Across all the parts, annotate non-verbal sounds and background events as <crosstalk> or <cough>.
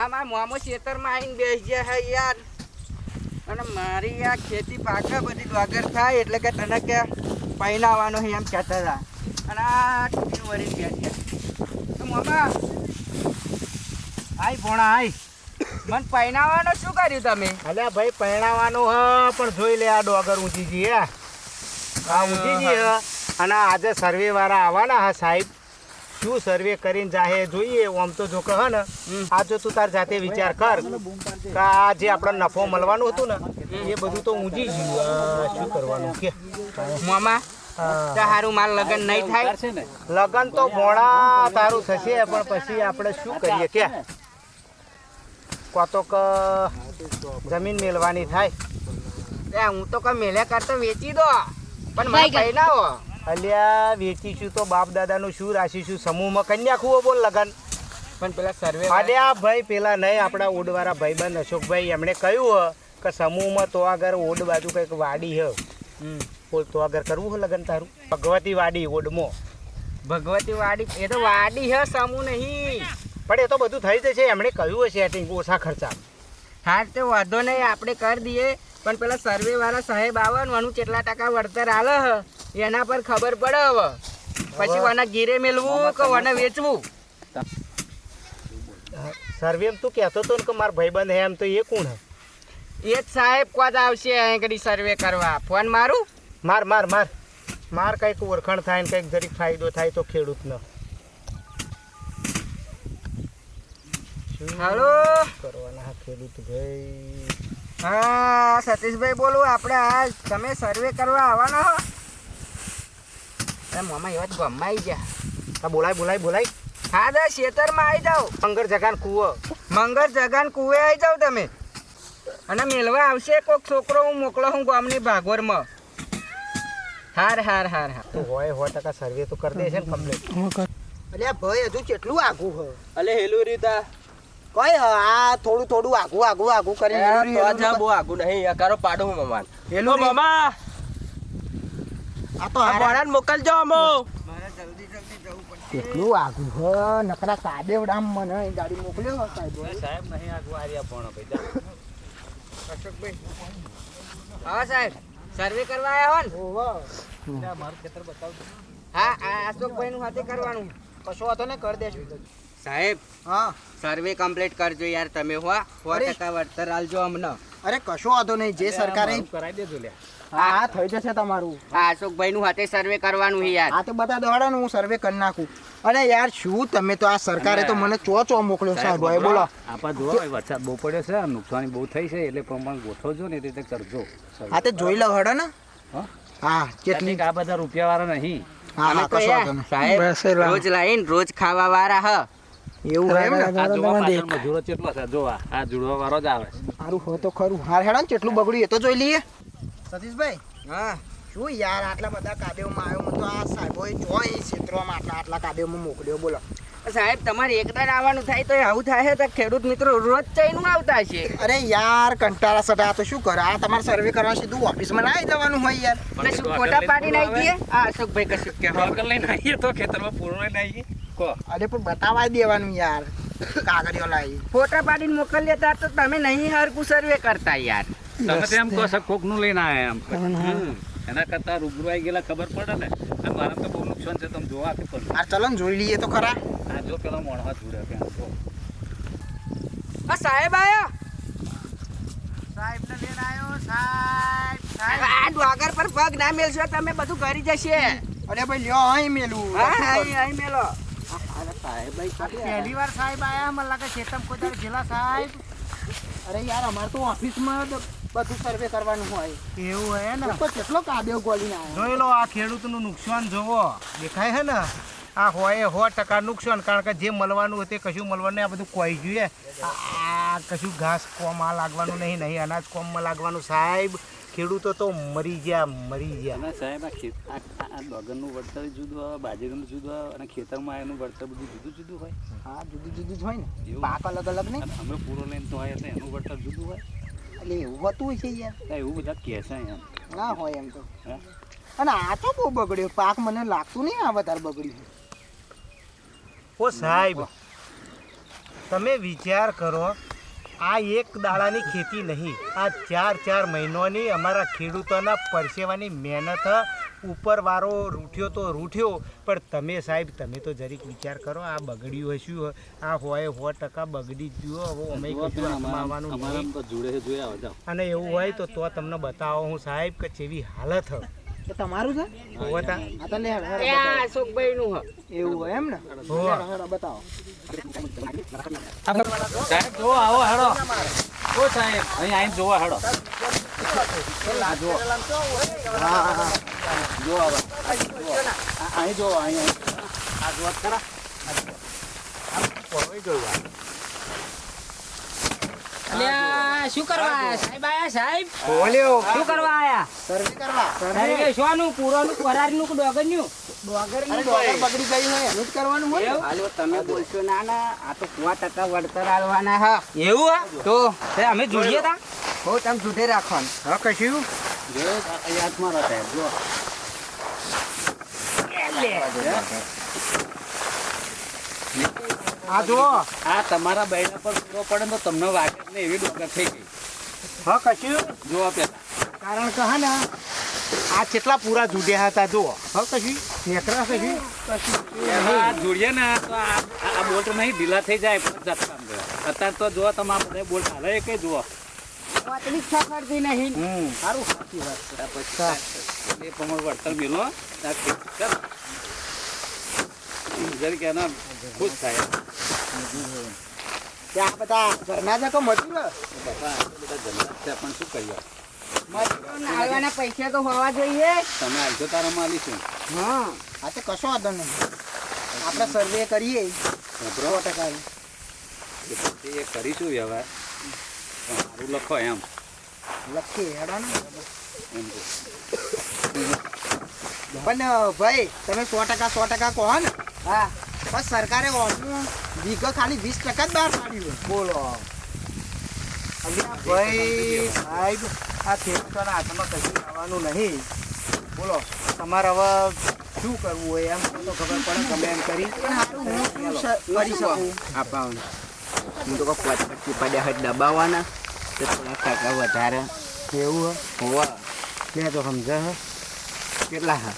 આમાં મોમો ખેતરમાં આવીને બેસી ગયા હે યાર. અને મારી આ ખેતી પાકે બધી વગર થાય એટલે કે તને કે પહેરાવાનો હે એમ કહેતા હતા. અને આ ટૂંકી વળી ગયા તો મોમા આઈ ભોણા આઈ મને પહેરાવાનો શું કર્યું તમે? અલ્યા ભાઈ પહેરાવાનો હ પણ જોઈ લે આ ડોગર ઊંચીજી હે. આ ઊંચીજી હ. અને આજે સર્વે વાળા આવવાના હા સાહેબ. શું સર્વે કરીને જાહે જોઈએ આમ તો જો કહે ને આ જો તું તાર જાતે વિચાર કર. કે આ જે આપણે નફો મળવાનું હતું ને એ બધું તો ઊંજી ગયું. શું કરવાનું કે? મામા હા. તારું માલ લગન નહીં થાય? લગન તો મોડા તારું થશે પણ પછી આપણે શું કરીએ કે? કોતો ક જમીન મેળવાની થાય. એ હું તો કઈ મેલે કરતા વેચી દો. પણ મને પહેરાવો અલ્યા વેચીશું તો બાપ દાદાનું શું રાશીશું? સમૂહમાં કન્યા ખુઓ બોલ લગન. પણ પેલા સર્વે અલ્યા ભાઈ પેલા નહીં આપણા ઓડવાળા ભાઈબંધ અશોકભાઈ એમણે કહ્યું હ કે સમૂહમાં તો આગળ ઓડ બાજુ કંઈક વાડી હ. બોલ તો આગળ કરવું હ લગન તારું? ભગવતી વાડી ઓડમાં. ભગવતી વાડી એ તો વાડી હ સમૂહ નહીં. પણ એ તો બધું થઈ જશે એમણે કહ્યું હશે સેટિંગ ઓછા ખર્ચા. હા તે વાંધો નહીં આપણે કરી દઈએ. પણ પેલા સર્વે વાળા સાહેબ આવવાનું આનું કેટલા ટકા વળતર આલે હ? એના પર ખબર પડે હવે. પછી વને ગીરે મેલવું કે વને વેચવું? સર્વે એમ તું કહેતો તો ને કે મારા ભાઈબંધ હે એમ તો એ કોણ હે? એ જ સાહેબ કોદ આવશે અહીં ઘડી સર્વે કરવા? ફોન મારું? માર માર માર. માર કંઈક ઓળખાણ થાય ને કંઈક જરીક ફાયદો થાય તો ખેડૂતનો. હાલો? કરવાના ખેડૂત ભાઈ. હા સતીશભાઈ બોલું આપણે આ તમે સર્વે કરવા આવવાના હો? મોમાં એવા જ ગમાઈ ગયા. હા બોલાય બોલાય બોલાય. હા દા શેતરમાં આવી જાઓ. મંગર જગાન કૂવો. મંગર જગાન કુવે આવી જાઓ તમે. અને મેળવા આવશે કોક છોકરો હું મોકલો હું ગામની ભાગોરમાં. હાર હાર હાર હાર. તો હોય હો ટકા સર્વે તો કરી દેશે ને કમ્પ્લીટ અલ્યા ભાઈ હજુ કેટલું આઘું હ? અલે હેલું રીતા. કઈ હ આ થોડું થોડું આઘું આઘું આઘું કરી બહુ આગું નહીં કારો પાડો મમાન. હેલો મામા! આ તો મોકલજો અમો. કેટલું આગું હ? નકરા કાદેવડામ મને અહીં ગાડી મોકલ્યો સાહેબ. સાહેબ નહીં આગું આર્યા પણ અશોકભાઈ હા સાહેબ સર્વે કરવા આવ્યા હો ને મારું ખેતર બતાવજો. હા આ અશોકભાઈ નું હાથે કરવાનું. કશો હતો ને કરી દેશું સાહેબ હા. સર્વે કમ્પ્લીટ કરજો યાર તમે હો સો અરે. ટકા વળતર આલજો અમને. અરે કશો હતો નહીં જે સરકારે કરાવી દેજો લ્યા. હા. હા થઈ જશે તમારું. આ અશોકભાઈ નું હાથે સર્વે કરવાનું છે યાર. આ તો બધા દોડા હું સર્વે કરી નાખું. અરે યાર શું તમે તો આ સરકારે તો મને ચો ચો મોકલ્યો સાહેબ ભાઈ બોલો. આપા જો વરસાદ બહુ પડ્યો છે નુકસાની બહુ થઈ છે એટલે પ્રમાણ ગોઠવજો ને એ રીતે કરજો. હા તે જોઈ લો હડો ને. હા? હા કેટલી આ બધા રૂપિયા વાળા નહીં. હા હા કશો સાહેબ રોજ લાઈન રોજ ખાવા વાળા હ. એવું એમ ને? આ જોવા પાછળ મજૂરો કેટલો છે જોવા. આ જુડવા વાળો જ આવે. સારું હોય તો ખરું. હાર હેડો ને કેટલું બગડ્યું એ તો જોઈ લઈએ. સતીશભાઈ હા. શું યાર આટલા બધા કાદેવમાં આવ્યો? હું તો આ સાહેબોએ જો અહીં ક્ષેત્રોમાં આટલા આટલા કાદેવમાં મોકલ્યો બોલો. સાહેબ તમારે એકદાર આવવાનું થાય તો આવું થાય તો ખેડૂત મિત્રો રોજ ચઈનું આવતા છે. અરે યાર કંટાળા સટા તો શું કરે? આ તમારે સર્વે કરવા સીધું ઓફિસમાં ના આવી જવાનું હોય યાર. એટલે શું ફોટા પાડી નાખી દઈએ આ અશોકભાઈ કશું કે ડોગર લઈને આવીએ તો ખેતરમાં પૂરો લઈને આવીએ. કહો. અરે પણ બતાવા દેવાનું યાર. કાગળિયો લાવી ફોટા પાડીને મોકલીએ તો તમે નહીં હરકું સર્વે કરતા યાર. તમે તો એમ કહો છો કોકનું લઈને આવ્યા એમ. હમ. એના કરતા રૂબરૂ આવી ગયેલા ખબર પડે ને. અને મારા તો બહુ નુકસાન છે તમે જોવા કે પણ. આ ચલો જોઈ લઈએ તો ખરા. આ જો પેલો મોણવા જોડે કે જો. આ સાહેબ આયા? સાહેબ ને લઈને આવ્યો સાહેબ આ ડોગર પર પગ ના મેલશો તમે બધું કરી જશે. અરે ભાઈ લ્યો અહીં મેલું. હા અહીં અહીં મેલો. પહેલી વાર સાહેબ આયા મને લાગે ચેતમ કોઈ જિલ્લા સાહેબ. અરે યાર અમારે તો ઓફિસમાં બધું સર્વે કરવાનું હોય. એવું હે ને? તો કેટલો કાદેવ ગોલીને આવ્યો? જોઈ લો આ ખેડૂતનું નુકસાન જોવો. દેખાય છે ને? આ હોય સો ટકા નુકસાન કારણ કે જે મળવાનું હોય તે કશું મળવાનું નહીં. આ બધું કોઈ જોઈએ આ કશું ઘાસ કોમમાં લાગવાનું નહીં નહીં અનાજ કોમમાં લાગવાનું. સાહેબ ખેડૂતો તો મરી ગયા મરી ગયા. સાહેબ આ ખેત આ આ વળતર જુદું હોય બાજરીનું જુદું હોય અને ખેતરમાં એનું વળતર બધું જુદું જુદું હોય. હા જુદું જુદું જ હોય ને. એવું? પાક અલગ અલગ નહીં. અમે પૂરો લઈને તો હોય એટલે એનું વળતર જુદું હોય. એટલે એવું હોતું છે યાર. એવું બધા કહે છે એમ. ના હોય એમ તો. હે? અને આ તો બહુ બગડ્યો. પાક મને લાગતું નહીં આ વધારે બગડ્યું ઓ સાહેબ તમે વિચાર કરો આ એક દાડાની ખેતી નહીં. આ ચાર ચાર મહિનોની અમારા ખેડૂતોના પરસેવાની મહેનત ઉપરવાળો રૂઠ્યો તો રૂઠ્યો પણ તમે સાહેબ તમે તો જરીક વિચાર કરો આ બગડ્યું હશું આ હોય સો ટકા બગડી જ ગયું હવે અમે આવવાનું અને એવું હોય તો તો તમને બતાવો હું સાહેબ કે જેવી હાલત હવે. તમારું છે? હોવે તા? આ તો લે હેડો, એ હેડો, આ અશોકભાઈ નું એવું હોય એમ ને? હોવે. હેડો, હેડો, બતાવો. સાહેબ જો આવો હેડો ઓ સાહેબ અહીં આવીને જોવા હેડો આ જુઓ. હા, હા, હા. જુઓ હવે. જુઓ. આ- અહીં જુઓ અહીં અહીં. આ જુઓ ખરા શું કરવા સાહેબ આયા સાહેબ? બોલ્યો. શું કરવા આયા? સર્વે કરવા. સર્વે શોનું પૂરોનું કરારનું ડોગરનું? અરે ડોલર બગડી ગઈ હોય એનું જ કરવાનું હોય હાલો તમે બોલશો. ના ના આ તો કુવા ટકા વળતર આવવાના હા. એવું હા? તો અમે જોઈએ તા. હો તમે દૂધે રાખવાનું. હા કશું? જો યાદમાં રહો જુઓ. આ જુઓ. આ તમારા બૈડા પર પૂરો પડે તો તમને વાગે ને એવી ડોકર થઈ ગઈ. હા કશું? જો પેલા. કારણ કે હા ને આ કેટલા પૂરા જુડ્યા હતા જુઓ. હા કશું? નેકરા કશું? જોડીએ ને તો આ બોલ્ટ નહીં ઢીલા થઈ જાય પણ અત્યારે તો જો તમે આ બધા બોલ્ટ હાલે કઈ જુઓ? વાતની ખખડતી નહીં સારું. સાચી વાત છે. એ પ્રમાણે વળતર મેલો ખેતી કર. ખુશ થાય. ત્યાં બધા ઘરના જ મજૂર? બાપા બધા જલ્લાદ છે પણ શું કરીએ? આલવાના પૈસા તો હોવા જોઈએ. તમે આવજો તારા માલીશું હા. આ તો કશો વાંધો નહીં. આપણે સર્વે કરીએ. સો ટકા. એ કરીશું વ્યવહાર. સારું લખો એમ લખીએ હેડો ને પણ ભાઈ તમે સો ટકા સો ટકા કહો ને. હા. બસ સરકારે વીઘો ખાલી વીસ ટકા જ બહાર પાડ્યું બોલો. ભાઈ સાહેબ આ ખેડૂતોના હાથમાં કશું આવવાનું નહીં. બોલો તમારે હવે શું કરવું હોય એમ? તો ખબર પડે ગમે એમ કરી. પણ હારું હું કરી શકું? આપવાનું હું તો કોઈ પચ પડ્યા હોય દબાવવાના. તો થોડા ટકા વધારે એવું હોવા. હે તો સમજે હે. કેટલા હા?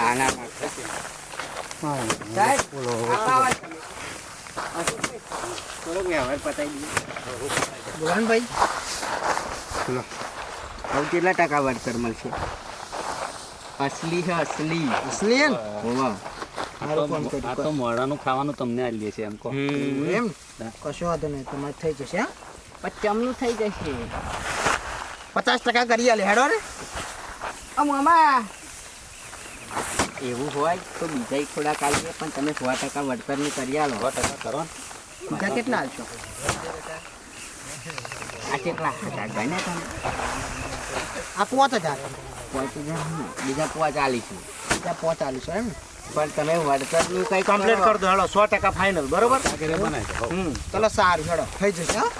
આના સાહેબ થોડોક વ્યવહાર પતાવી દઈએ બોલો ને ભાઈ. હવે કેટલા ટકા વળતર મળશે? અસલી હે અસલી. અસલી હે હોવા. આ તો મોડાનું ખાવાનું તમને આલી છે એમ કો એમ? કશો વાંધો નહીં તમારે થઈ જશે હા. પચામનું થઈ જશે. પચાસ ટકા કરી આલે હેડો રે આ મામા એવું હોય તો બીજા થોડા કાઢીએ પણ તમે સો ટકા વળતરની કરી આલો. સો ટકા કરો બીજા કેટલા હાલશો આ કેટલા? હજાર ભાઈ ને તમે? આ પોત હજાર. બીજા પોચ આલીશું બીજા પોચ હાલશો એમ. પણ તમે વળતરનું કઈ કમ્પ્લીટ કરી દો હેડો સો ટકા ફાઇનલ બરોબર? ઘરે બનાવી હમ. ચલો સારું હેડો. થઈ જશે હા.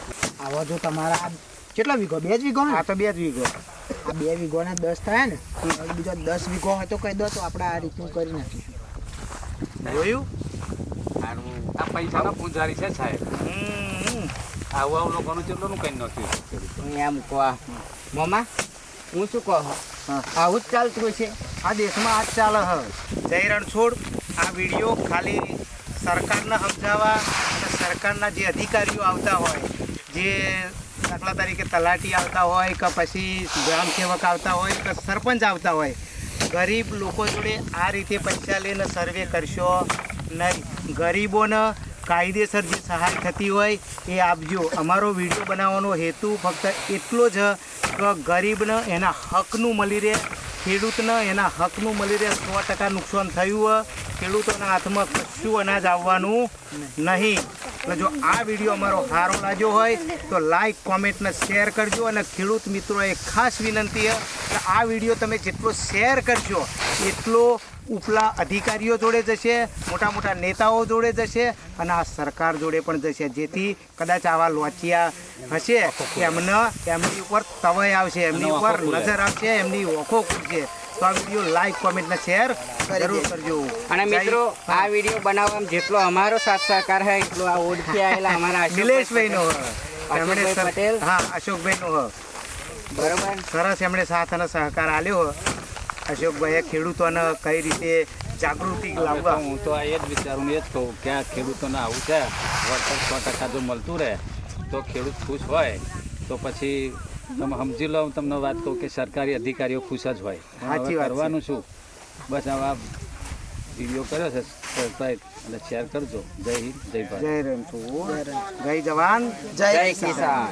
આવો જો તમારા કેટલા વીઘો? બે જ વીઘો આ તો બે જ વીઘો. આ બે વીઘોના દસ થાય ને બીજો દસ વીઘો હોય તો કહી દો તો આપણે આ રીતનું કરી નાખીશું. જોયું. આ પૈસાના પૂંજારી છે સાહેબ. હમ આવું આવું લોકોનું ચેટલું કઈ નાખ્યું એમ કહો મોમા હું શું કહું? હા. આવું જ ચાલતું છે. આ દેશમાં આજ ચાલે હ જય રણછોડ. આ વીડિયો ખાલી સરકારને સમજાવવા અને સરકારના જે અધિકારીઓ આવતા હોય, જે દાખલા તરીકે તલાટી આવતા હોય કે પછી ગ્રામ સેવક આવતા હોય કે સરપંચ આવતા હોય, ગરીબ લોકો જોડે આ રીતે પૈસા લઈને સર્વે કરશો નહીં. ગરીબોને કાયદેસર જે સહાય થતી હોય એ આપજો. અમારો વીડિયો બનાવવાનો હેતુ ફક્ત એટલો જ કે ગરીબને એના હકનું મળી રહે, ખેડૂતને એના હકનું મળી રહે, સો ટકા નુકસાન થયું હોય, ખેડૂતોના હાથમાં કશું અનાજ આવવાનું નહીં. એટલે જો આ વીડિયો અમારો સારો લાગ્યો હોય, તો લાઇક કોમેન્ટને શેર કરજો અને ખેડૂત મિત્રોએ ખાસ વિનંતી કે આ વીડિયો તમે જેટલો શેર કરશો એટલો ઉપલા અધિકારીઓ જોડે જશે મોટા મોટા નેતાઓ જોડે જશે અને આ સરકાર જોડે પણ જશે. જેથી કદાચ આવા લોચિયા હશે એમને એમની ઉપર તવાઈ આવશે એમની ઉપર નજર આવશે એમની ઓખો ખૂટશે તો આ વીડિયો લાઈક કોમેન્ટ ને શેર જરૂર કરજો. અને મિત્રો આ વીડિયો બનાવવામાં જેટલો અમારો સાથ સહકાર છે એટલો આ ઓળખી આવેલા અમારા <laughs> નિલેશભાઈ નો અશોકભાઈ પટેલ. હા અશોકભાઈ નો બરોબર. સરસ એમણે સાથ અને સહકાર આલ્યો અશોકભાઈએ ખેડૂતોને કઈ રીતે જાગૃતિ લાવવા? હું તો આ એ જ વિચારું એ જ કહું કે આ ખેડૂતોને આવું છે વળતર સો ટકા જો મળતું રહે તો ખેડૂત ખુશ હોય. તો પછી તમે સમજી લો હું તમને વાત કહું કે સરકારી અધિકારીઓ ખુશ જ હોય. સાચી છે. કરવાનું શું? બસ આવા વીડિયો કર્યો છે સરપ્રાઈઝ અને શેર કરજો. જય હિન્દ જય ભારત. જય રણછોડ જય જવાન જય કિસાન.